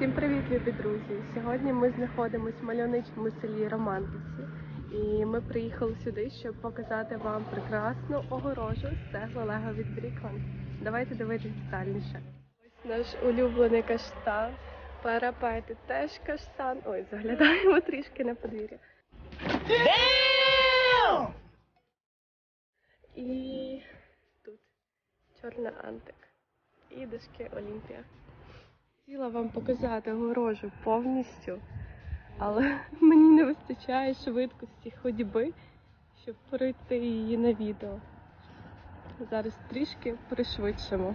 Всім привіт, любі друзі! Сьогодні ми знаходимося в мальовничому селі Романківці, і ми приїхали сюди, щоб показати вам прекрасну огорожу з цегли Лего від Брікланд. Давайте дивитись детальніше. Ось наш улюблений каштан. Парапети теж каштан. Ой, заглядаємо трішки на подвір'я. І тут чорна антик. І дошки Олімпія. Хотіла вам показати огорожу повністю, але мені не вистачає швидкості ходьби, щоб пройти її на відео. Зараз трішки пришвидшимо.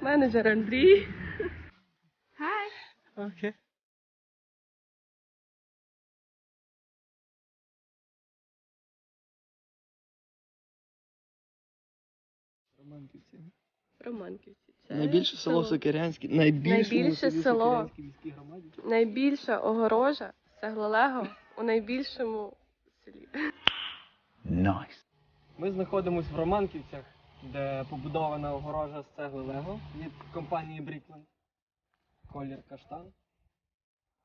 Менеджер Андрій. Хай! Окей. Романківці. Романківці. Це Найбільше село Сокирянське. Найбільше, Найбільше село. Міській громаді. Найбільша огорожа Сеглолего у найбільшому селі. Nice. Ми знаходимося в Романківцях, де побудована огорожа з цегли Лего від компанії Брікленд. Колір каштан.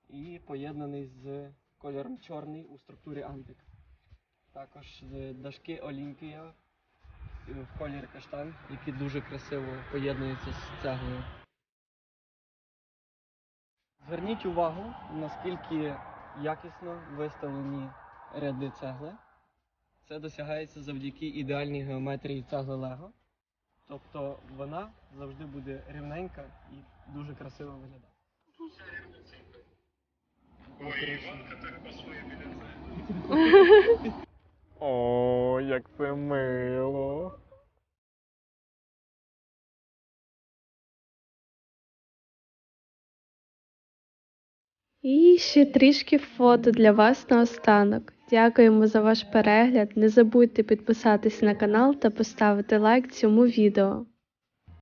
І поєднаний з кольором чорний у структурі антик. Також дашки Олімпія в колір каштан, які дуже красиво поєднуються з цеглою. Зверніть увагу, наскільки якісно виставлені ряди цегли. Це досягається завдяки ідеальній геометрії цегли Лего. Тобто вона завжди буде рівненька і дуже красиво виглядає. О, як це мило. І ще трішки фото для вас наостанок. Дякуємо за ваш перегляд. Не забудьте підписатись на канал та поставити лайк цьому відео.